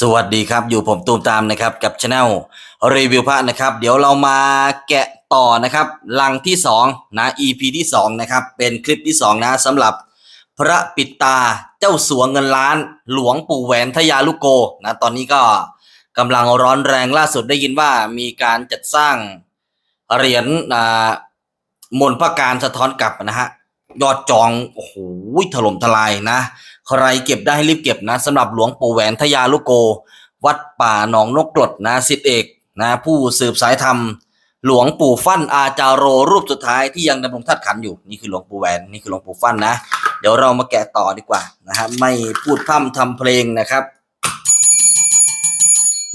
สวัสดีครับ อยู่ผมตูมตามนะครับกับช anel รีวิวพระนะครับ เดี๋ยวเรามาแกะต่อนะครับลังที่2นะ EP ที่2นะครับเป็นคลิปที่2นะสำหรับพระปิดตาเจ้าสัวเงินล้าน หลวงปู่แหวนทยาลุโกนะตอนนี้ก็กำลังร้อนแรงล่าสุดได้ยินว่ามีการจัดสร้างเหรียญอ่ามนพระการสะท้อนกลับนะฮะยอดจองโอ้โหถล่มทลายนะ ใครเก็บได้ให้รีบเก็บนะสำหรับหลวงปู่แหวนทยาลุโก วัดป่าหนองนกกรดนะสิทธิเอกนะผู้สืบสายธรรม หลวงปู่ฟั่นอาจารโรรูปสุดท้ายที่ยังดำรงธาตุขันอยู่นี่คือหลวงปู่แหวนนี่คือหลวงปู่ฟั่นนะ เดี๋ยวเรามาแกะต่อดีกว่านะฮะไม่พูดพร่ำทำเพลงนะครับ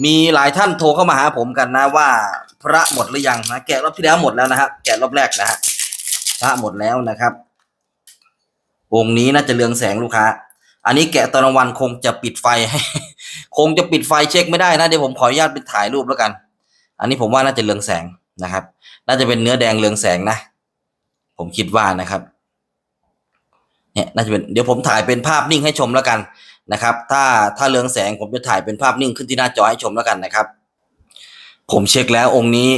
มีหลายท่านโทรเข้ามาหาผมกันนะว่า พระหมดหรือยังนะแกะรอบที่แล้วหมดแล้วนะฮะแกะรอบแรกนะฮะพระหมดแล้วนะครับองค์นี้น่าจะเรืองแสงลูกค้า อันนี้แกะตอนกลางวันคงจะปิดไฟให้คงจะปิดไฟเช็คไม่ได้นะเดี๋ยวผมขออนุญาตไปถ่ายรูปแล้วกัน อันนี้ผมว่าน่าจะเรืองแสงนะครับ น่าจะเป็นเนื้อแดงเรืองแสงนะ ผมคิดว่านะครับเนี่ยน่าจะเป็นเดี๋ยวผมถ่ายเป็นภาพนิ่งให้ชมแล้วกันนะครับ ถ้าถ้าเรืองแสงผมจะถ่ายเป็นภาพนิ่งขึ้นที่หน้าจอให้ชมแล้วกันนะครับ ผมเช็คแล้วองค์นี้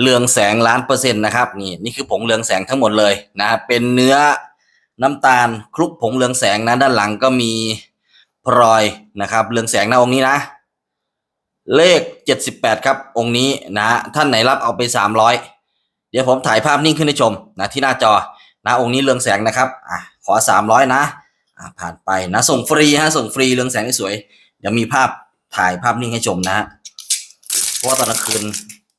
เรืองแสงล้านเปอร์เซ็นต์นะครับนี่นี่คือผงเรืองแสงทั้งหมดเลยนะเป็นเนื้อ น้ำตาลคลุกผงเรืองแสงนะด้านหลังก็มีพลอยนะครับเรืองแสงนะองค์นี้นะ เลขเจ็ดสิบแปดครับองค์นี้นะท่านไหนรับเอาไปสามร้อยเดี๋ยวผมถ่ายภาพนิ่งขึ้นให้ชมนะที่หน้าจอนะองค์นี้เรืองแสงนะครับอะขอสามร้อยนะอะผ่านไปนะส่งฟรีฮะส่งฟรีเรืองแสงสวย เดี๋ยวมีภาพถ่ายภาพนิ่งให้ชมนะฮะเพราะว่าตอนกลางคืน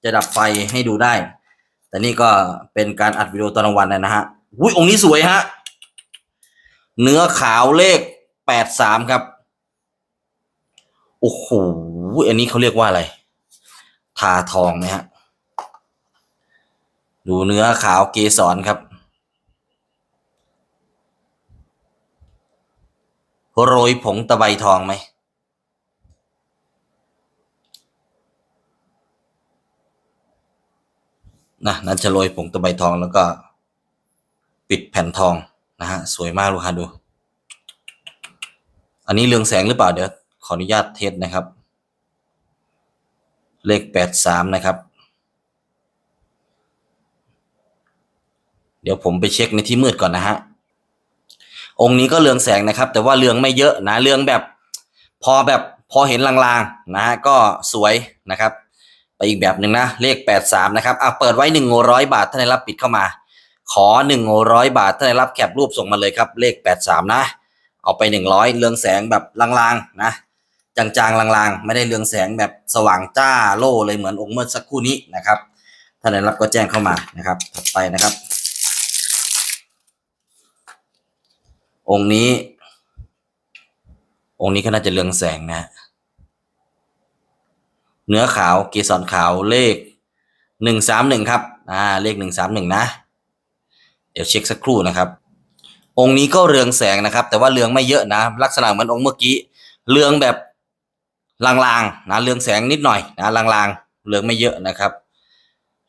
จะดับไฟให้ดูได้ แต่นี่ก็เป็นการอัดวิดีโอตอนกลางวันนะฮะอุ้ยองค์นี้สวยฮะ เนื้อขาวเลขแปดสามครับ โอ้โห อันนี้เขาเรียกว่าอะไร ทาทองนะฮะ ดูเนื้อขาวเกสรครับ โรยผงตะไบทองไหม นะนั่นจะโรยผงตะไบทองแล้วก็ ปิดแผ่นทอง นะฮะสวยมากลูกค้าดู อันนี้เรืองแสงหรือเปล่าเดี๋ยวขออนุญาตเทสนะครับ เลขแปดสามนะครับ เดี๋ยวผมไปเช็คในที่มืดก่อนนะฮะองค์นี้ก็เรืองแสงนะครับ แต่ว่าเรืองไม่เยอะนะเรืองแบบพอแบบพอเห็นลางๆนะฮะก็สวยนะครับ ไปอีกแบบหนึ่งนะ เลขแปดสามนะครับอะเปิดไว้หนึ่งร้อยบาท ถ้าได้รับปิดเข้ามา ขอหนึ่งร้อยบาท ถ้าได้รับแคปรูปส่งมาเลยครับเลขแปดสามนะ เอาไปหนึ่งร้อยเรืองแสงแบบลางๆนะจางๆลางๆ ไม่ได้เรืองแสงแบบสว่างจ้าโล่เลยเหมือนองค์เมื่อสักครู่นี้นะครับถ้าได้รับก็แจ้งเข้ามานะครับถัดไปนะครับ องค์นี้ องค์นี้ก็น่าจะเรืองแสงนะ เนื้อขาวเกสรขาวเลขหนึ่งสามหนึ่งครับอ่าเลขหนึ่งสามหนึ่งนะ ดี๋ยวเช็คสักครู่นะครับ องค์นี้ก็เรืองแสงนะครับ แต่ว่าเรืองไม่เยอะนะ ลักษณะเหมือนองค์เมื่อกี้ เรืองแบบลางๆนะเรืองแสงนิดหน่อยนะลางๆเรืองไม่เยอะนะครับ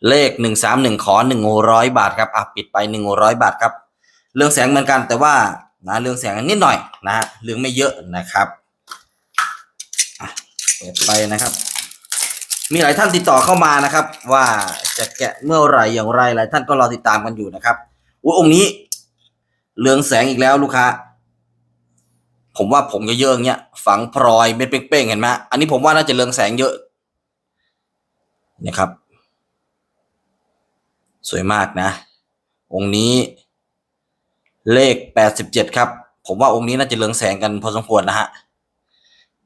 เลขหนึ่งสามหนึ่งขอหนึ่งร้อยบาทครับอะปิดไปหนึ่งร้อยบาทครับ เรืองแสงเหมือนกันแต่ว่านะเรืองแสงนิดหน่อยนะเรืองไม่เยอะนะครับเปิดไปนะครับ มีหลายท่านติดต่อเข้ามานะครับ ว่าจะแกะเมื่อไหร่อย่างไรหลายท่านก็รอติดตามกันอยู่นะครับ อุ้ยองค์นี้เรืองแสงอีกแล้วลูกค้า ผมว่าผมเยอะๆอย่งเงี้ย ฝังพลอยเม็ดเป้งๆเห็นไหมอันนี้ผมว่าน่าจะเรืองแสงเยอะนะครับ สวยมากนะ องค์นี้ เลขแปดสิบเจ็ดครับ ผมว่าองค์นี้น่าจะเรืองแสงกันพอสมควรนะฮะ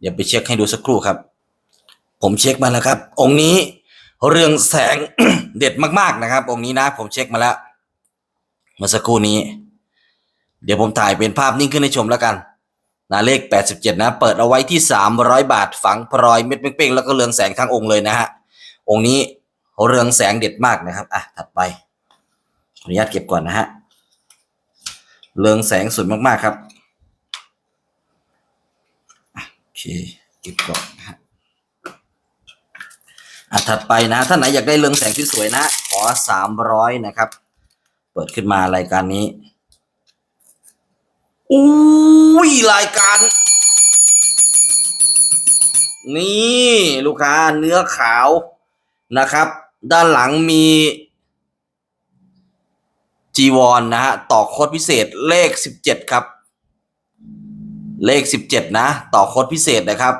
เดี๋ยวไปเช็คให้ดูสักครู่ครับ ผมเช็คมาแล้วครับ องค์นี้เรืองแสงเด็ดมากๆนะครับ องค์นี้นะ ผมเช็คมาแล้ว มื่อสักครู่นี้ เดี๋ยวผมถ่ายเป็นภาพนิ่งขึ้นให้ชมแล้วกันนะเลขแปดสิบเจ็ดนะ เปิดเอาไว้ที่สามร้อยบาท ฝังพลอยเม็ดเป้งๆแล้วก็เรืองแสงทั้งองค์เลยนะฮะ องค์นี้เรืองแสงเด็ดมากนะครับ อะ ถัดไป ขออนุญาตเก็บก่อนนะฮะ เรืองแสงสวยมากๆครับ โอเค เก็บก่อนนะฮะ อะ ถัดไปนะท่าไหนอยากได้เรืองแสงที่สวยนะ ขอสามร้อยนะครับ เปิดขึ้นมารายการนี้อุ้ยรายการ นี่ลูกค้าเนื้อขาวนะครับ ด้านหลังมีจีวรนนะฮะต่อโค้ดพิเศษเลขสิบเจ็ดครับ เลขสิบเจ็ดนะ ต่อโค้ดพิเศษนะครับ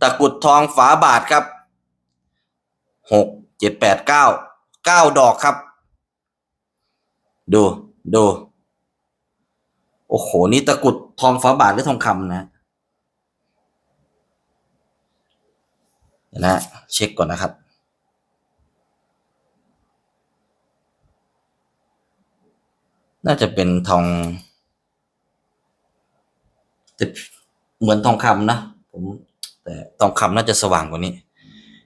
ตะกรุดทองฝาบาทครับหกเจ็ดแปดเก้าเก้าดอกครับ ดูดู โอ้โห นี่ตะกุดทองฝาบาทหรือทองคำนะนะ เช็คก่อนนะครับ น่าจะเป็นทองแต่เหมือนทองคำนะผมแต่ทองคำน่าจะสว่างกว่านี้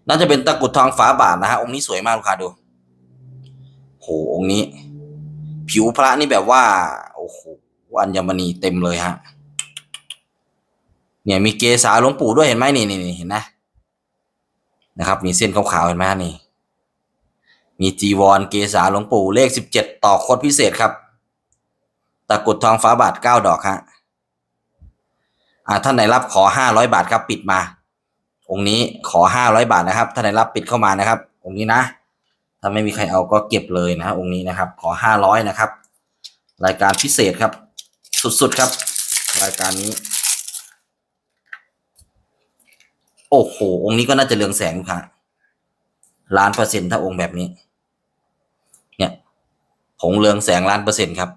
น่าจะเป็นตะกุดทองฝาบาทนะฮะองค์นี้สวยมากลูกค้าดูโหองค์นี้ ผิวพระนี่แบบว่า โอ้โหอัญมณีเต็มเลยฮะ เนี่ยมีเกสาหลวงปู่ด้วยเห็นไหมนี่นี่เห็นนะนะครับ มีเส้นขาวๆเห็นไหมนี่ มีจีวรเกสาหลวงปู่เลขสิบเจ็ดต่อโคดพิเศษครับตะกรุดทองฟ้าบาทเก้าดอกฮะอ่าท่านไหนรับขอห้าร้อยบาทครับปิดมา องค์นี้ขอห้าร้อยบาทนะครับท่านไหนรับปิดเข้ามานะครับ องค์นี้นะ ถ้าไม่มีใครเอาก็เก็บเลยนะองค์นี้นะครับ ขอห้าร้อยนะครับ รายการพิเศษครับ สุดๆครับ รายการนี้ โอ้โห องค์นี้ก็น่าจะเรืองแสงลูกค้าล้านเปอร์เซ็นต์ถ้าองค์แบบนี้ เนี่ยผงเรืองแสงล้านเปอร์เซ็นต์ครับ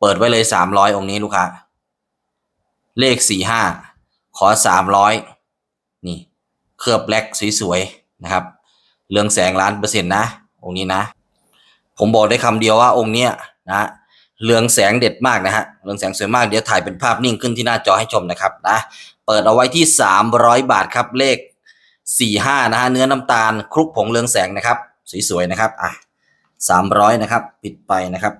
เปิดไว้เลยสามร้อยองค์นี้ลูกค้าเลขสี่ห้าขอสามร้อยนี่ เคลือบแบล็กสวยๆนะครับ เรืองแสงล้านเปอร์เซ็นต์นะ องค์นี้นะ ผมบอกได้คำเดียวว่าองค์เนี้ยนะเรืองแสงเด็ดมากนะฮะเรืองแสงสวยมากเดี๋ยวถ่ายเป็นภาพนิ่งขึ้นที่หน้าจอให้ชมนะครับนะเปิดเอาไว้ที่สามร้อยบาทครับเลขสี่ห้านะฮะเนื้อน้ำตาลคลุกผงเรืองแสงนะครับสวยๆนะครับอะสามร้อยนะครับปิดไปนะครับ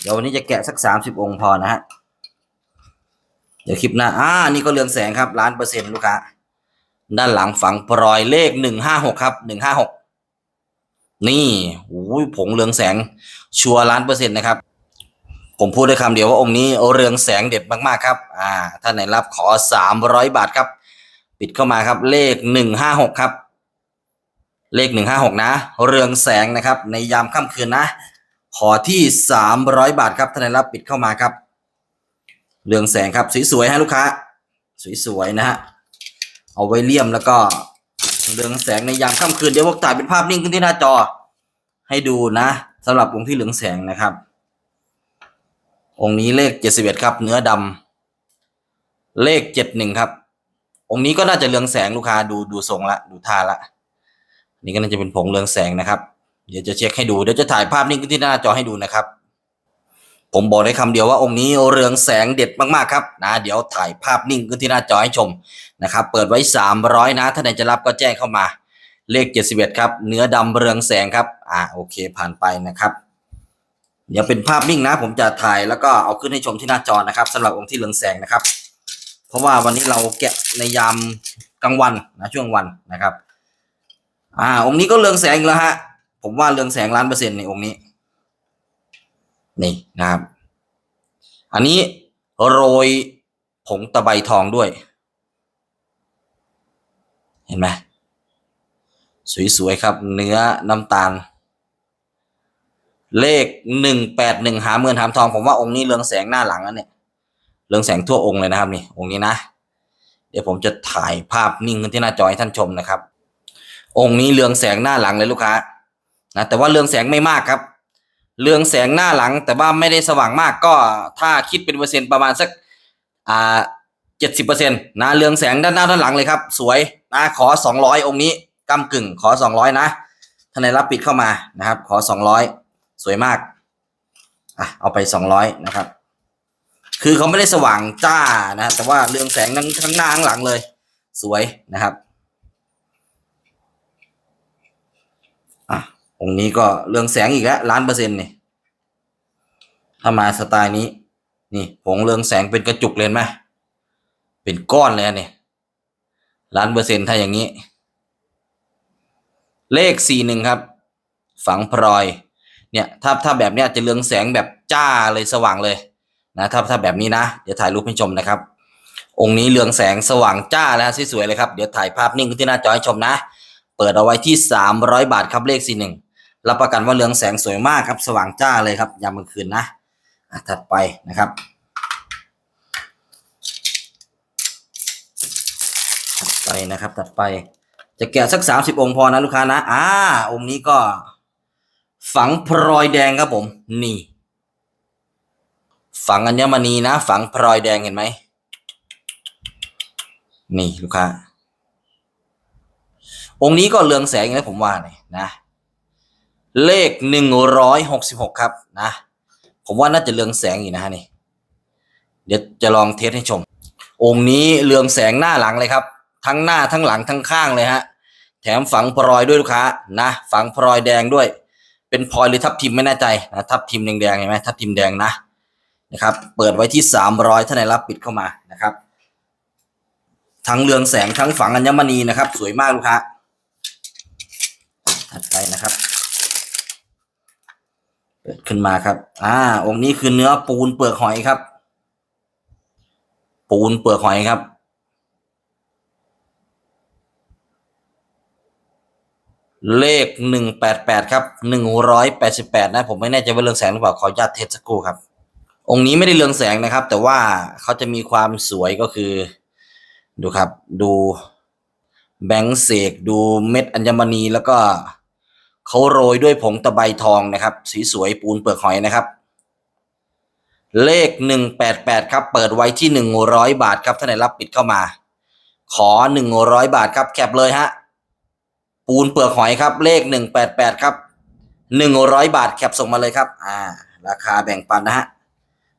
เดี๋ยววันนี้จะแกะสักสามสิบองค์พอนะฮะเดี๋ยวคลิปหน้าอ่านี่ก็เรืองแสงครับล้านเปอร์เซ็นต์ลูกค้า ด้านหลังฝังพลอยเลขหนึ่งห้าหกครับหนึ่งห้าหกนี่โอ้ยผงเรืองแสงชัวร์ล้านเปอร์เซ็นต์นะครับ ผมพูดด้วยคำเดียวว่าองค์นี้เรืองแสงเด็ดมากๆครับ อ่า ถ้าไหนรับขอสามร้อยบาทครับ ปิดเข้ามาครับ เลขหนึ่งห้าหกครับ เลขหนึ่งห้าหกนะ เรืองแสงนะครับ ในยามค่ำคืนนะ ขอที่สามร้อยบาทครับถ้าไหนรับปิดเข้ามาครับ เรืองแสงครับสวยๆฮะลูกค้า สวยๆนะฮะ เอาไว้เลี่ยมแล้วก็เรืองแสงในยามค่ำคืนเดี๋ยวพวกถ่ายเป็นภาพนิ่งขึ้นที่หน้าจอ ให้ดูนะสำหรับองค์ที่เหลืองแสงนะครับ องค์นี้เลขเจ็ดสิบเอ็ดครับ เนื้อดำเลขเจ็ดหนึ่งครับ องค์นี้ก็น่าจะเรืองแสงลูกค้าดูดูทรงละดูท่าละนี่ก็น่าจะเป็นผงเรืองแสงนะครับ เดี๋ยวจะเช็คให้ดูเดี๋ยวจะถ่ายภาพนิ่งขึ้นที่หน้าจอให้ดูนะครับ ผมบอกได้คำเดียวว่าองค์นี้เรืองแสงเด็ดมากๆครับนะเดี๋ยวถ่ายภาพนิ่งขึ้นที่หน้าจอให้ชมนะครับเปิดไว้สามร้อยนะถ้าไหนจะรับก็แจ้งเข้ามา เลขเจ็ดสิบเอ็ดครับ เนื้อดำเรืองแสงครับอ่าโอเคผ่านไปนะครับ เดี๋ยวเป็นภาพนิ่งนะ ผมจะถ่ายแล้วก็เอาขึ้นให้ชมที่หน้าจอนะครับสำหรับองค์ที่เรืองแสงนะครับ เพราะว่าวันนี้เราแกะในยามกลางวันนะช่วงวันนะครับอ่าองค์นี้ก็เรืองแสงแล้วฮะผมว่าเรืองแสงล้านเปอร์เซ็นต์ในองค์นี้ นี่นะครับ อันนี้โรยผงตะไบทองด้วย เห็นไหมสวยๆครับ เนื้อน้ำตาล เลขหนึ่งแปดหนึ่งหาเมือนหามทอง ผมว่าองค์นี้เรืองแสงหน้าหลังนะเนี่ยเรืองแสงทั่วองค์เลยนะครับนี่องค์นี้นะ เดี๋ยวผมจะถ่ายภาพนิ่งขึ้นที่หน้าจอให้ท่านชมนะครับ องค์นี้เรืองแสงหน้าหลังเลยลูกค้านะแต่ว่าเรืองแสงไม่มากครับ เรืองแสงหน้าหลัง แต่ว่าไม่ได้สว่างมากก็ถ้าคิดเป็นเปอร์เซ็นต์ประมาณสักอ่าเจ็ดสิบเปอร์เซ็นต์นะเรืองแสงด้านหน้าด้านหลังเลยครับ สวยนะขอสองร้อยองค์นี้กำกึ่งขอสองร้อยนะท่านไหนรับปิดเข้ามานะครับ ขอสองร้อยสวยมากอะเอาไปสองร้อยนะครับ คือเขาไม่ได้สว่างจ้านะแต่ว่าเรืองแสงทั้งทั้งหน้าทั้งหลังเลย สวยนะครับ องค์นี้ก็เรืองแสงอีกแล้วล้านเปอร์เซ็นต์นี่ถ้ามาสไตล์นี้ นี่ผงเรืองแสงเป็นกระจุกเลยเห็นไหมเป็นก้อนเลยเนี่ยล้านเปอร์เซ็นต์ถ้าอย่างนี้ เลขสี่หนึ่งครับ ฝังพลอย เนี่ยถ้าถ้าแบบเนี้ยจะเรืองแสงแบบจ้าเลยสว่างเลยนะถ้าถ้าแบบนี้นะ เดี๋ยวถ่ายรูปให้ชมนะครับ องค์นี้เรืองแสงสว่างจ้าแล้วสวยๆเลยครับ เดี๋ยวถ่ายภาพนิ่งที่หน้าจอให้ชมนะ เปิดเอาไว้ที่ 300 บาทครับเลขสี่หนึ่ง รับประกันว่าเรืองแสงสวยมากครับ สว่างจ้าเลยครับ ยามกลางคืนนะอะถัดไปนะครับ ถัดไปนะครับ ถัดไป จะแกะสักสามสิบองค์พอนะลูกค้านะ อ่า องค์นี้ก็ ฝังพลอยแดงครับผม นี่ ฝังอัญมณีนะ ฝังพลอยแดงเห็นไหม นี่ลูกค้า องค์นี้ก็เรืองแสงอย่างที่ผมว่าเนี่ยนะ เลขหนึ่งร้อยหกสิบหกครับนะ ผมว่าน่าจะเรืองแสงอยู่นะฮะนี่ เดี๋ยวจะลองเทสให้ชม องค์นี้เรืองแสงหน้าหลังเลยครับ ทั้งหน้าทั้งหลังทั้งข้างเลยฮะ แถมฝังพลอยด้วยลูกค้านะฝังพลอยแดงด้วย เป็นพลอยหรือทับทิมไม่แน่ใจนะทับทิมแดงๆเห็นไหมทับทิมแดงนะนะครับ เปิดไว้ที่สามร้อยถ้าไหนรับปิดเข้ามานะครับ ทั้งเรืองแสงทั้งฝังอัญมณีนะครับ สวยมากลูกค้าถัดไปนะครับ เปิดขึ้นมาครับ อ่า องค์นี้คือเนื้อปูนเปลือกหอยครับ ปูนเปลือกหอยครับ เลขหนึ่งแปดแปดครับหนึ่งร้อยแปดสิบแปดนะ ผมไม่แน่ใจว่าเรืองแสงหรือเปล่าขออนุญาตเทสสักครู่ครับ องค์นี้ไม่ได้เรืองแสงนะครับ แต่ว่าเขาจะมีความสวยก็คือ ดูครับ ดูแบงค์เสกดูเม็ดอัญมณีแล้วก็ เขาโรยด้วยผงตะไบทองนะครับสีสวยปูนเปลือกหอยนะครับ เลขหนึ่งแปดแปดครับ เปิดไว้ที่หนึ่งร้อยบาทครับท่านไหนรับปิดเข้ามา ขอหนึ่งร้อยบาทครับแคปเลยฮะปูนเปลือกหอยครับ เลขหนึ่งแปดแปดครับหนึ่งร้อยบาทแคปส่งมาเลยครับ อ่า ราคาแบ่งปันนะฮะ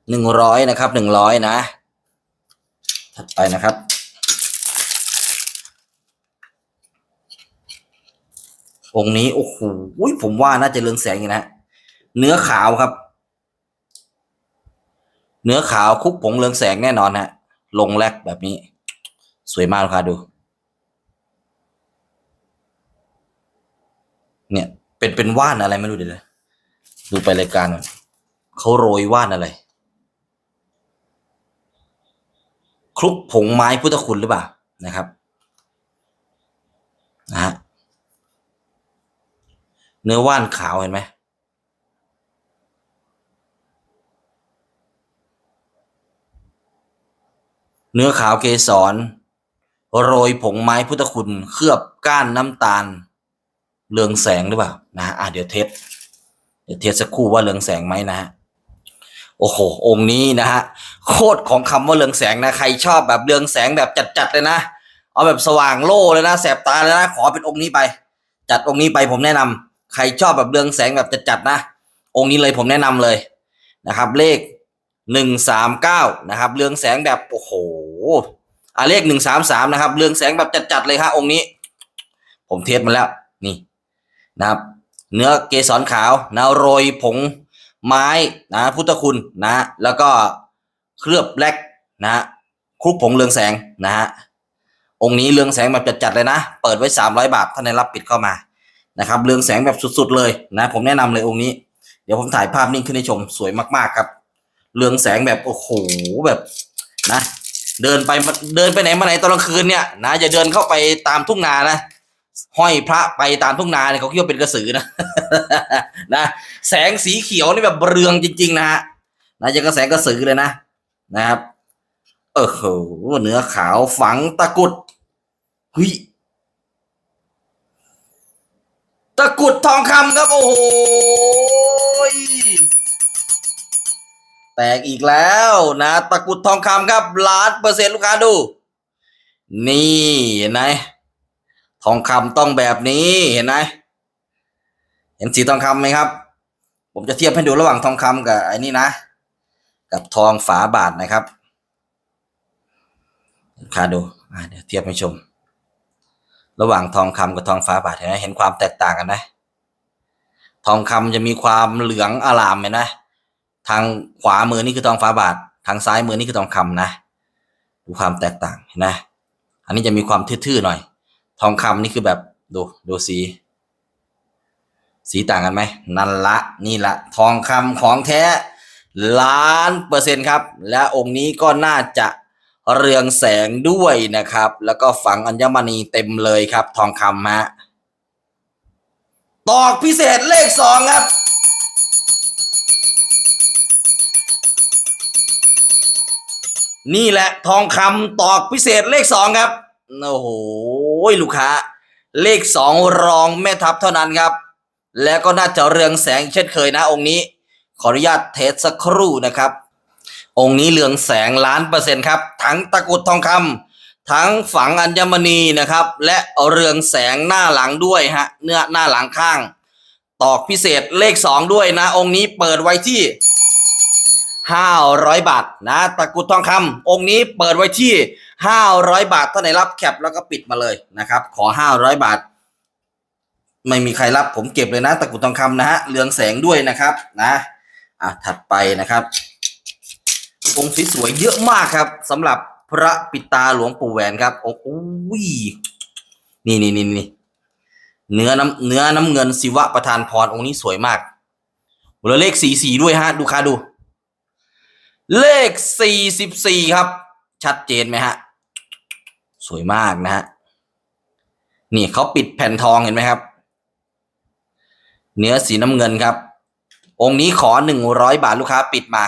หนึ่งร้อยนะครับหนึ่งร้อยนะ ถัดไปนะครับ องค์นี้โอ้โหผมว่าน่าจะเรืองแสงอยู่นะเนื้อขาวครับ เนื้อขาวคลุกผงเรืองแสงแน่นอนฮะลงแรกแบบนี้ สวยมากลูกค้าดู เนี่ยเป็นเป็นว่านอะไรไม่รู้เดี๋ยวดูไปรายการเขาโรยว่านอะไรคลุกผงไม้พุทธคุณหรือเปล่านะครับนะฮะ เนื้อว่านขาวเห็นไหมเนื้อขาวเกสร โรยผงไม้พุทธคุณ เคลือบก้านน้ำตาล เรืองแสงหรือเปล่านะฮะอะเดี๋ยวเทสเดี๋ยวเทสสักครู่ว่าเรืองแสงไหมนะฮะโอ้โหองค์นี้นะฮะโคตรของคำว่าเรืองแสงนะใครชอบแบบเรืองแสงแบบจัดๆเลยนะเอาแบบสว่างโล่เลยนะแสบตาเลยนะขอเป็นองค์นี้ไป จัดองค์นี้ไปผมแนะนำ ใครชอบแบบเรืองแสงแบบจัดๆนะ องค์นี้เลยผมแนะนำเลยนะครับ เลขหนึ่งสามเก้านะครับ เรืองแสงแบบโอ้โหอะเลขหนึ่งสามสามนะครับ เรืองแสงแบบจัดๆเลยฮะองค์นี้ ผมเทสมาแล้วนี่นะครับ เนื้อเกสรขาวนะโรยผงไม้นะพุทธคุณนะ แล้วก็เคลือบแบล็กนะ คลุกผงเรืองแสงนะฮะองค์นี้เรืองแสงแบบจัดๆเลยนะ เปิดไว้สามร้อยบาทท่านในรับปิดเข้ามา นะครับเรืองแสงแบบสุดๆเลยนะผมแนะนำเลยองค์นี้ เดี๋ยวผมถ่ายภาพนิ่งขึ้นให้ชมสวยมากๆครับ เรืองแสงแบบโอ้โหแบบนะ เดินไปเดินไปไหนมาไหนตอนกลางคืนเนี่ยนะอย่าเดินเข้าไปตามทุ่งนานะห้อยพระไปตามทุ่งนาเนี่ยเขาคิดว่าเป็นกระสือนะนะ แสงสีเขียวนี่แบบเรืองจริง ๆ นะฮะนะจะกระแสงกระสือเลยนะนะครับเออโหเนื้อขาวฝังตะกุดเฮ้ย ตะกรุดทองคำครับ โอ้โหแตกอีกแล้วนะ ตะกรุดทองคำครับล้านเปอร์เซ็นต์ลูกค้าดู นี่เห็นไหมทองคำต้องแบบนี้เห็นไหมเห็นสีทองคำไหมครับ ผมจะเทียบให้ดูระหว่างทองคำกับไอ้นี่นะ กับทองฝาบาทนะครับลูกค่าดูเดี๋ยวเทียบให้ชม ระหว่างทองคำกับทองฝาบาทเห็นไหมเห็นความแตกต่างกันไหมทองคำจะมีความเหลืองอลามเห็นไหมทางขวามือนี่คือทองฝาบาท ทางซ้ายมือนี่คือทองคำนะ ดูความแตกต่างเห็นไหมอันนี้จะมีความทื่อๆหน่อย ทองคำนี่คือแบบดูดูสี สีต่างกันไหมนั่นละนี่ละทองคำของแท้ล้านเปอร์เซ็นต์ครับ และองค์นี้ก็น่าจะ เรืองแสงด้วยนะครับ แล้วก็ฝังอัญมณีเต็มเลยครับ ทองคำฮะตอกพิเศษเลขสองครับ นี่แหละทองคำตอกพิเศษเลขสองครับโอ้โหลูกค้า เลขสองรองแม่ทัพเท่านั้นครับ แล้วก็น่าจะเรืองแสงเช่นเคยนะองค์นี้ ขออนุญาตเทสสักครู่นะครับ องค์นี้เรืองแสงล้านเปอร์เซ็นต์ครับ ทั้งตะกุดทองคำทั้งฝังอัญมณีนะครับ และเรืองแสงหน้าหลังด้วยฮะเนื้อหน้าหลังข้าง ตอกพิเศษเลขสองด้วยนะ องค์นี้เปิดไว้ที่ห้าร้อยบาทนะตะกุดทองคำองค์นี้เปิดไว้ที่ห้าร้อยบาทถ้าไหนรับแคปแล้วก็ปิดมาเลยนะครับ ขอห้าร้อยบาท ไม่มีใครรับผมเก็บเลยนะ ตะกุดทองคำนะฮะเรืองแสงด้วยนะครับนะอะถัดไปนะครับ องค์สวยๆเยอะมากครับสำหรับพระปิตาหลวงปู่แหวนครับโอ้โหนี่นี่นี่นี่เนื้อน้ำเนื้อน้ำเงินศิวะประธานพรองค์นี้สวยมากเหลือเลขสี่สี่ด้วยฮะดูค่าดู เลขสี่สิบสี่ครับ ชัดเจนไหมฮะ สวยมากนะฮะนี่เขาปิดแผ่นทองเห็นไหมครับ เนื้อสีน้ำเงินครับ องค์นี้ขอหนึ่งร้อยบาทลูกค้าปิดมา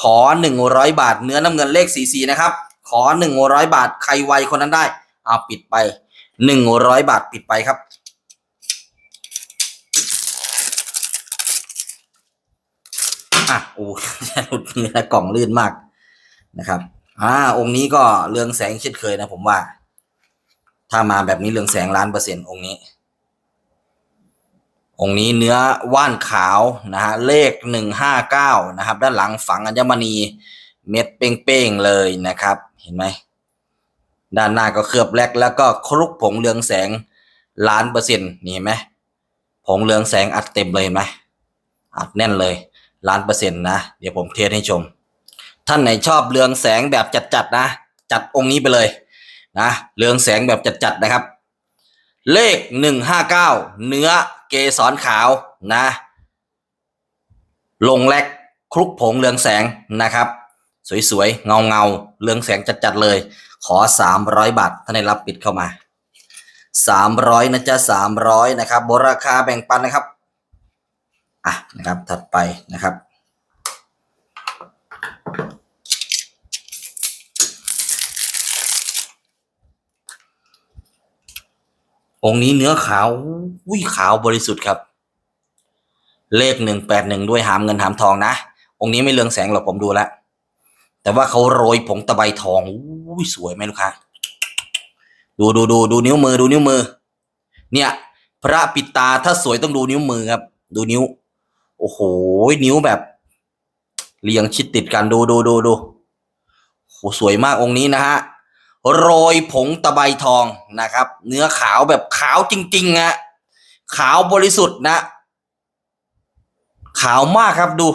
ขอหนึ่งร้อยบาท เนื้อน้ำเงินเลขสี่สี่นะครับ ขอหนึ่งร้อยบาทใครไวคนนั้นได้เอาปิดไปหนึ่งร้อยบาทปิดไปครับ อะโอ้หลุดมือนะกล่องลื่นมากนะครับ อ่า องค์นี้ก็เรืองแสงเช่นเคยนะผมว่า ถ้ามาแบบนี้เรืองแสงล้านเปอร์เซ็นต์องค์นี้ องค์นี้เนื้อว่านขาวนะฮะเลขหนึ่งห้าเก้านะครับ ด้านหลังฝังอัญมณีเม็ดเป้งๆเลยนะครับ เห็นไหมด้านหน้าก็เคลือบแลกแล้วก็คลุกผงเรืองแสงล้านเปอร์เซ็นต์นี่เห็นไหมผงเรืองแสงอัดเต็มเลยเห็นไหมอัดแน่นเลยล้านเปอร์เซ็นต์นะ เดี๋ยวผมเทสให้ชม ท่านไหนชอบเรืองแสงแบบจัดๆนะ จัดองค์นี้ไปเลยนะเรืองแสงแบบจัดๆนะครับ เลขหนึ่งห้าเก้าเนื้อ เกสรขาวนะ ลงแลกคลุกผงเรืองแสงนะครับ สวยๆ เงาเงาๆเรืองแสงจัดๆเลย ขอสามร้อยบาทท่านได้รับปิดเข้ามาสามร้อยนะจ๊ะสามร้อยนะครับบราคาแบ่งปันนะครับ อะนะครับถัดไปนะครับ องค์นี้เนื้อขาวอุ้ยขาวบริสุทธิ์ครับ เลขหนึ่งแปดหนึ่งด้วยหามเงินหามทองนะ องค์นี้ไม่เรืองแสงหรอกผมดูแล้วแต่ว่าเขาโรยผงตะไบทองอุ้ยสวยไหมลูกค้าดูดูดูดูนิ้วมือดูนิ้วมือ เนี่ย พระปิดตาถ้าสวยต้องดูนิ้วมือครับ ดูนิ้ว โอ้โหนิ้วแบบเรียงชิดติดกันดูดูดูดูโหสวยมากองค์นี้นะฮะ โรยผงตะไบทองนะครับ เนื้อขาวแบบขาวจริงๆฮะขาวบริสุทธิ์นะ ขาวมากครับดู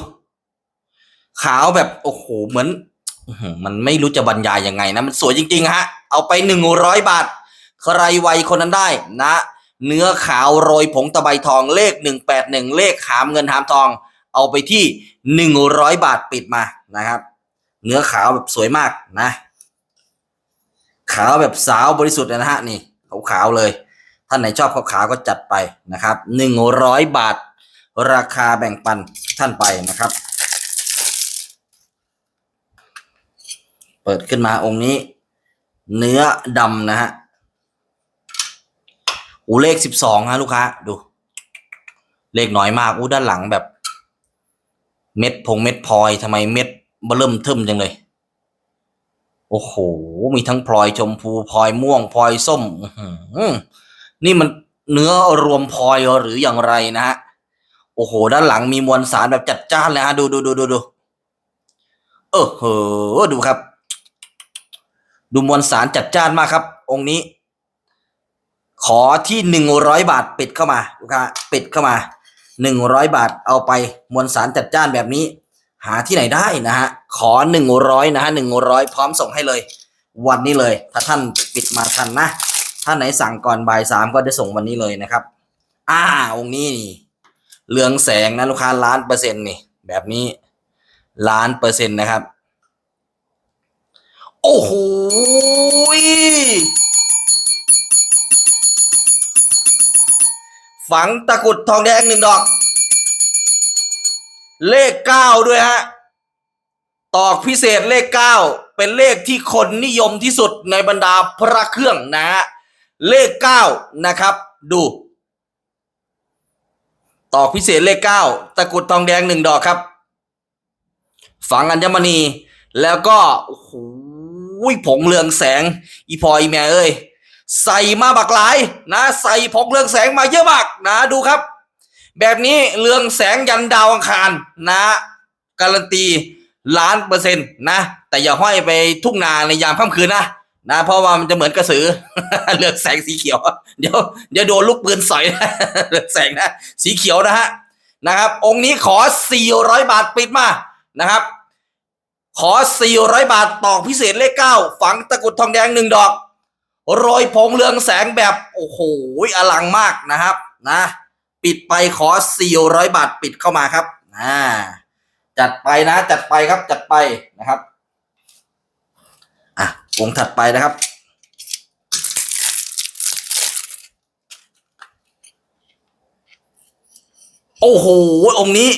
ขาวแบบโอ้โหเหมือนมันไม่รู้จะบรรยายยังไงนะ มันสวยจริง ๆ ฮะ เอาไปหนึ่งร้อยบาท ใครไวคนนั้นได้นะ เนื้อขาวโรยผงตะไบทองเลขหนึ่งแปดหนึ่งเลขหามเงินหามทอง เอาไปที่หนึ่งร้อยบาทปิดมานะครับ เนื้อขาวแบบสวยมากนะ ขาวแบบสาวบริสุทธิ์นะฮะนี่ขาวๆเลย ท่านไหนชอบขาวๆก็จัดไปนะครับหนึ่งร้อยบาท ราคาแบ่งปันท่านไปนะครับ เปิดขึ้นมาองค์นี้ เนื้อดำนะฮะอูเลขสิบสองฮะลูกค้าดู เลขน้อยมากอู้ด้านหลังแบบ เม็ดพงเม็ดพลอยทำไมเม็ดเบเริ่มเทิมจังเลย โอ้โห มีทั้งพลอยชมพูพลอยม่วงพลอยส้มนี่มันเนื้อรวมพลอยหรืออย่างไรนะฮะ โอ้โห ด้านหลังมีมวลสารแบบจัดจ้านเลยฮะ ดูดูดูดูดูเออเหอดูครับ ดูมวลสารจัดจ้านมากครับ องค์นี้ ขอที่หนึ่งร้อยบาทปิดเข้ามาลูกค้าปิดเข้ามาหนึ่งร้อยบาทเอาไปมวลสารจัดจ้านแบบนี้ หาที่ไหนได้นะฮะ ขอหนึ่งร้อยนะฮะหนึ่งร้อยพร้อมส่งให้เลย วันนี้เลย ถ้าท่านปิดมาทันนะท่านไหนสั่งก่อนบ่ายสามก็จะส่งวันนี้เลยนะครับ อ่าองค์นี้นี่เรืองแสงนะลูกค้าล้านเปอร์เซ็นต์นี่แบบนี้ล้านเปอร์เซ็นต์นะครับ โอ้โหฝังตะกรุดทองแดงหนึ่งดอก เลขเก้าด้วยฮะ ตอกพิเศษเลขเก้าเป็นเลขที่คนนิยมที่สุดในบรรดาพระเครื่องนะฮะเลขเก้านะครับ ดู ตอกพิเศษเลขเก้าตะกรุดทองแดงหนึ่งดอกครับ ฝังอัญมณี แล้วก็โอ้โหผงเรืองแสง อีพออีแม่เอ้ยใส่มาบักหลายนะ ใส่ผงเรืองแสงมาเยอะมากนะดูครับ แบบนี้เรืองแสงยันดาวอังคารนะ การันตี ล้านเปอร์เซ็นต์นะ แต่อย่าห้อยไปทุ่งนาในยามค่ำคืนนะนะเพราะว่ามันจะเหมือนกระสือเรืองแสงสีเขียว เดี๋ยวเดี๋ยวโดนลูกปืนสอยนะเรืองแสงนะ สีเขียวนะฮะนะครับ องค์นี้ขอ 400 บาทปิดมานะครับ ขอ 400 บาทตอกพิเศษเลขเก้าฝังตะกุดทองแดงหนึ่งดอกโรยผงเรืองแสงแบบโอ้โหอลังมากนะครับนะ ปิดไปขอ 400 บาทปิดเข้ามาครับอ่า จัดไปนะ จัดไปครับ จัดไปนะครับ อะองค์ถัดไปนะครับ โอ้โห องค์นี้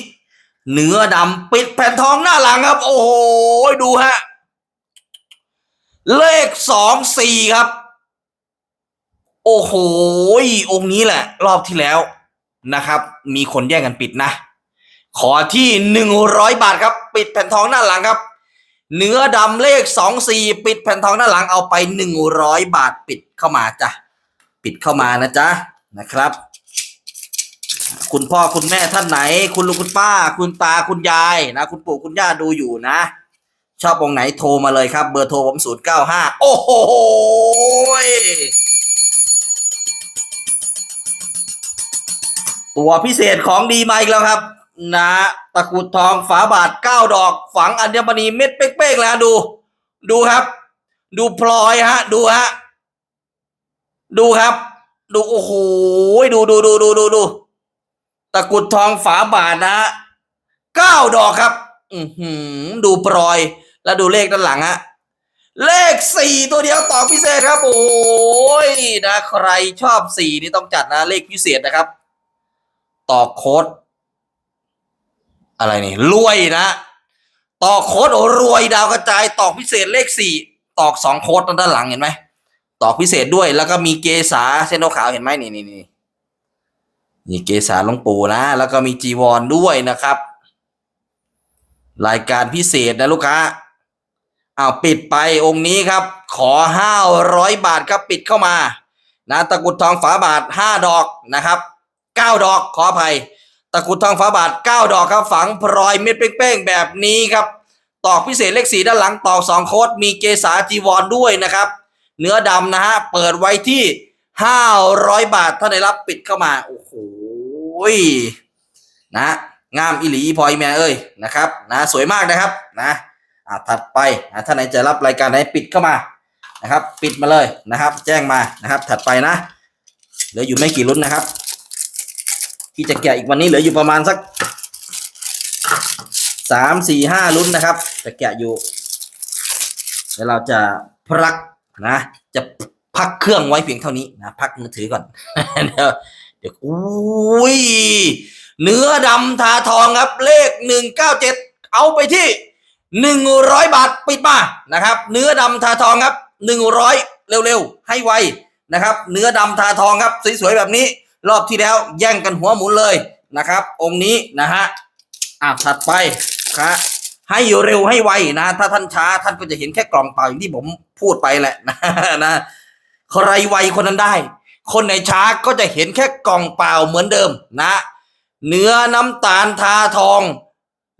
เนื้อดำปิดแผ่นทองหน้าหลังครับ โอ้โห ดูฮะ เลขสองสี่ครับ โอ้โห องค์นี้แหละ รอบที่แล้วนะครับ มีคนแย่งกันปิดนะ ขอที่หนึ่งร้อยบาทครับ ปิดแผ่นทองหน้าหลังครับ เนื้อดำเลขสองสี่ปิดแผ่นทองหน้าหลังเอาไปหนึ่งร้อยบาทปิดเข้ามาจ้ะปิดเข้ามานะจ๊ะนะครับ คุณพ่อคุณแม่ท่านไหน คุณลุงคุณป้า คุณตาคุณยายนะคุณปู่คุณย่าดูอยู่นะ ชอบองไหนโทรมาเลยครับ เบอร์โทรผมศูนย์เก้าห้าโอ้โหตัวพิเศษของดีมาอีกแล้วครับ นะตะกรุดทองฝาบาทเก้าดอก ฝังอัญมณีเม็ดเป๊กๆแล้วดู ดูครับ ดูพลอยฮะ ดูฮะ ดูครับ ดูโอ้โหดูดูดูดูดูดูตะกรุดทองฝาบาทนะเก้าดอกครับ อือหือดูปลอย แล้วดูเลขด้านหลังฮะเลขสี่ตัวเดียวต่อพิเศษครับ โอ้ยนะ ใครชอบสี่นี่ต้องจัดนะเลขพิเศษนะครับ ต่อโค้ด อะไรนี่รวยนะต่อโคดโอ้รวยดาวกระจายตอกพิเศษเลขสี่ตอกสองโค้ดด้านหลังเห็นไหมตอกพิเศษด้วยแล้วก็มีเกษาเส้นขาวเห็นไหมนี่นี่นี่นี่เกษาหลวงปู่นะ แล้วก็มีจีวรด้วยนะครับ รายการพิเศษนะลูกค้าอ้าวปิดไปองค์นี้ครับ ขอห้าร้อยบาทครับปิดเข้ามา นะตะกุดทองฝาบาทห้าดอกนะครับเก้าดอกขออภัย ตะกุดทองฝาบาทเก้าดอกครับฝังพลอยเม็ดเป้งๆแบบนี้ครับ ตอกพิเศษเลขสีด้านหลังตอกสองโคดมีเกษาจีวรด้วยนะครับ เนื้อดำนะฮะ เปิดไว้ที่ห้าร้อยบาท ถ้าได้รับปิดเข้ามา โอ้โหนะงามอิหลีอีพอยแม่เอ้ยนะครับนะสวยมากนะครับนะอ่าถัดไปนะท่านไหนจะรับรายการไหนปิดเข้ามานะครับ ปิดมาเลยนะครับ แจ้งมานะครับ ถัดไปนะเหลืออยู่ไม่กี่รุ่นนะครับ ที่จะแกะอีกวันนี้เหลืออยู่ประมาณสักสามสี่ห้ารุ่นนะครับ จะแกะอยู่เดี๋ยวเราจะพักนะ จะพักเครื่องไว้เพียงเท่านี้นะพักมือถือก่อนเดี๋ยวเดี๋ยวอุ้ยเนื้อดำทาทองครับเลขหนึ่งเก้าเจ็ดเอาไปที่หนึ่งร้อยบาทปิดมานะครับ เนื้อดำทาทองครับหนึ่งร้อยเร็วๆ ให้ไวนะครับ เนื้อดำทาทองครับสวยๆแบบนี้ รอบที่แล้วแย่งกันหัวหมุนเลยนะครับ องค์นี้นะฮะอะถัดไปครับให้เร็วให้ไวนะ ถ้าท่านช้าท่านก็จะเห็นแค่กล่องเปล่าอย่างที่ผมพูดไปแหละนะนะใครไวคนนั้นได้ คนไหนช้าก็จะเห็นแค่กล่องเปล่าเหมือนเดิมนะ เนื้อน้ำตาลทาทอง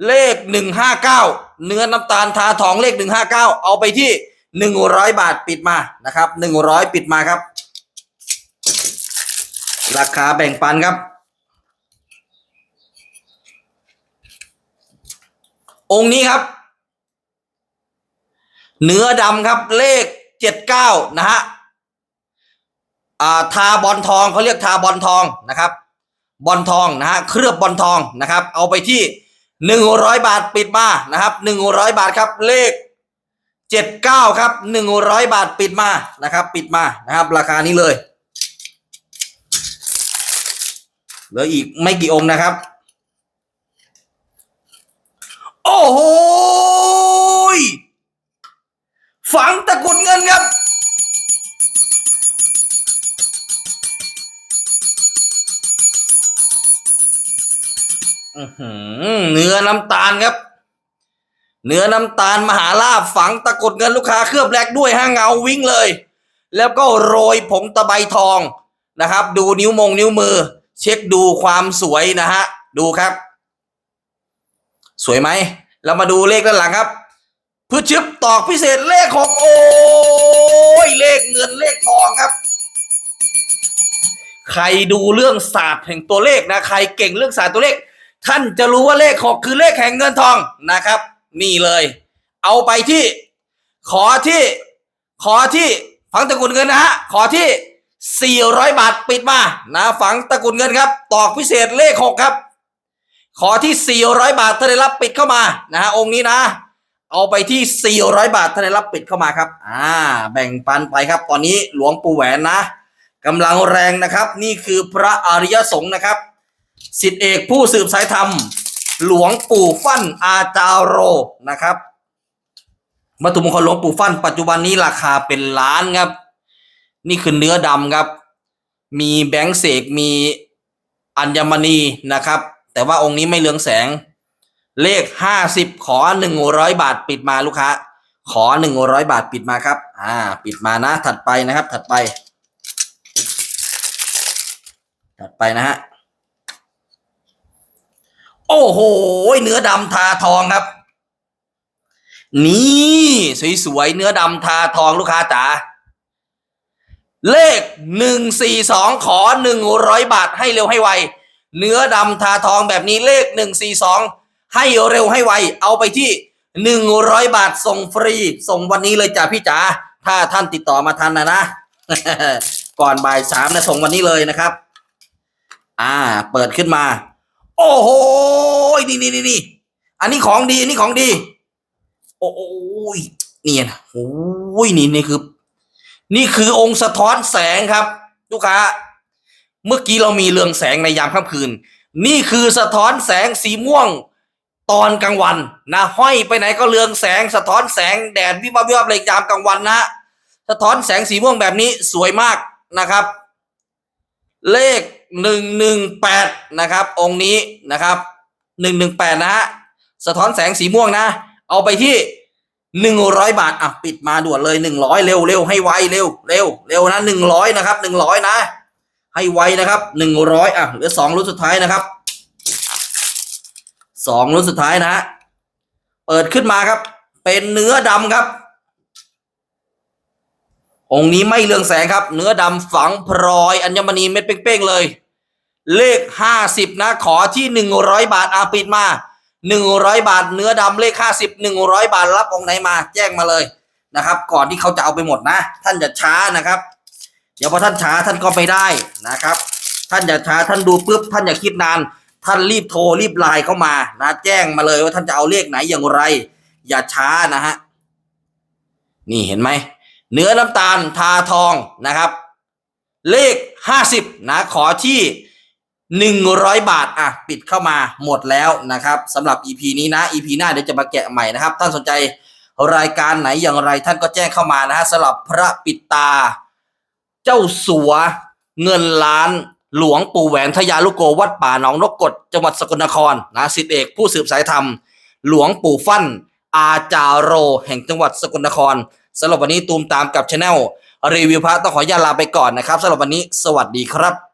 เลขหนึ่งห้าเก้าเนื้อน้ำตาลทาทองเลขหนึ่งห้าเก้าเอาไปที่หนึ่งร้อยบาทปิดมานะครับหนึ่งร้อยปิดมาครับ ราคาแบ่งปันครับ องค์นี้ครับ เนื้อดำครับเลขเจ็ดเก้านะฮะอ่าทาบอลทองเขาเรียกทาบอลทองนะครับ บอลทองนะฮะเคลือบบอลทองนะครับ เอาไปที่หนึ่งร้อยบาทปิดมานะครับหนึ่งร้อยบาทครับเลขเจ็ดเก้าครับหนึ่งร้อยบาทปิดมานะครับ ปิดมานะครับ ราคานี้เลย เหลืออีกไม่กี่องค์นะครับ โอ้โหฝังตะกุดเงินครับ เนื้อน้ำตาลครับ เนื้อน้ำตาลมหาลาภฝังตะกุดเงินลูกค้าเคลือบแรกด้วยห้างเงาวิ่งเลย แล้วก็โรยผงตะไบทองนะครับ ดูนิ้วมงนิ้วมือ เช็คดูความสวยนะฮะ ดูครับ สวยไหม เรามาดูเลขด้านหลังครับพืชชึบตอกพิเศษเลขหกโอ้ยเลขเงินเลขทองครับ ใครดูเรื่องศาสตร์แห่งตัวเลขนะ ใครเก่งเรื่องศาสตร์ตัวเลข ท่านจะรู้ว่าเลขหกคือเลขแห่งเงินทองนะครับ นี่เลย เอาไปที่ ขอที่ ขอที่ ฝังตะกูลเงินนะฮะ ขอที่ 400 บาทปิดมานะฝังตะกูลเงินครับ ตอกพิเศษเลขหกครับ ขอที่ 400 บาทถ้าได้รับปิดเข้ามานะฮะองค์นี้นะ เอาไปที่ 400 บาทถ้าได้รับปิดเข้ามาครับ อ่า แบ่งปันไปครับ ตอนนี้หลวงปู่แหวนนะกำลังแรงนะครับ นี่คือพระอริยสงฆ์นะครับสิทธิเอกผู้สืบสายธรรม หลวงปู่ฟั่นอาจารโรนะครับวัตถุมงคลหลวงปู่ฟั่นปัจจุบันนี้ราคาเป็นล้านครับ นี่คือเนื้อดำครับ มีแบงค์เสกมีอัญมณีนะครับ แต่ว่าองค์นี้ไม่เรืองแสง เลขห้าสิบขอหนึ่งร้อยบาทปิดมาลูกค้า ขอหนึ่งร้อยบาทปิดมาครับ อ่า ปิดมานะ ถัดไปนะครับ ถัดไป ถัดไปนะฮะโอ้โห เนื้อดำทาทองครับ นี่ สวยๆ เนื้อดำทาทองลูกค้าจ๋า เลขหนึ่งสี่สองขอหนึ่งร้อยบาทให้เร็วให้ไว เนื้อดำทาทองแบบนี้เลขหนึ่งสี่สองให้เร็วให้ไว เอาไปที่หนึ่งร้อยบาทส่งฟรี ส่งวันนี้เลยจ้ะพี่จ๋าถ้าท่านติดต่อมาทันนะนะ ก่อนบ่ายสามนะส่งวันนี้เลยนะครับ อ่า เปิดขึ้นมา โอ้โหนี่นี่นี่นี่อันนี้ของดีอันนี้ของดี โอ้โหนี่นะโอ้ยนี่นี่คือ นี่คือองค์สะท้อนแสงครับ ลูกค้า เมื่อกี้เรามีเรืองแสงในยามค่ำคืน นี่คือสะท้อนแสงสีม่วงตอนกลางวันนะห้อยไปไหนก็เรืองแสงสะท้อนแสงแดดวิบวับวิบวับเลยยามกลางวันนะสะท้อนแสงสีม่วงแบบนี้สวยมากนะครับ เลขหนึ่งหนึ่งแปดนะครับ องค์นี้นะครับหนึ่งหนึ่งแปดนะฮะสะท้อนแสงสีม่วงนะ เอาไปที่ หนึ่งร้อยบาทอะปิดมาด่วนเลยหนึ่งร้อยเร็วเร็วให้ไวเร็วเร็วเร็วนะหนึ่งร้อยนะครับหนึ่งร้อยนะ ให้ไวนะครับหนึ่งร้อยอะเหลือสองรุ่นสุดท้ายนะครับสองรุ่นสุดท้ายนะเปิดขึ้นมาครับ เป็นเนื้อดำครับ องค์นี้ไม่เรืองแสงครับ เนื้อดำฝังพลอยอัญมณีเม็ดเป้งๆเลย เลขห้าสิบนะขอที่หนึ่งร้อยบาทอาปิดมา หนึ่งร้อยบาทเนื้อดำเลขห้าสิบหนึ่งร้อยบาทรับองค์ไหนมาแจ้งมาเลยนะครับ ก่อนที่เขาจะเอาไปหมดนะ ท่านอย่าช้านะครับ เดี๋ยวพอท่านช้าท่านก็ไม่ได้นะครับ ท่านอย่าช้าท่านดูปุ๊บท่านอย่าคิดนาน ท่านรีบโทรรีบไลน์เข้ามานะแจ้งมาเลยว่าท่านจะเอาเลขไหนอย่างไร อย่าช้านะฮะนี่เห็นไหมเนื้อน้ำตาลทาทองนะครับ เลขห้าสิบนะขอที่ หนึ่งร้อยบาทอะปิดเข้ามาหมดแล้วนะครับสำหรับ EP นี้นะ EP หน้าเดี๋ยวจะมาแกะใหม่นะครับ ท่านสนใจรายการไหนอย่างไรท่านก็แจ้งเข้ามานะฮะสำหรับพระปิดตา เจ้าสัวเงินล้านหลวงปู่แหวนทยาลุโกวัดป่าหนองนกกดจังหวัดสกลนครนะสิทธิเอกผู้สืบสายธรรม หลวงปู่ฟั่น อาจารโร แห่งจังหวัดสกลนครสำหรับวันนี้ตูมตามกับช anel รีวิวพระต้องขออนุญาตลาไปก่อนนะครับสำหรับวันนี้สวัสดีครับ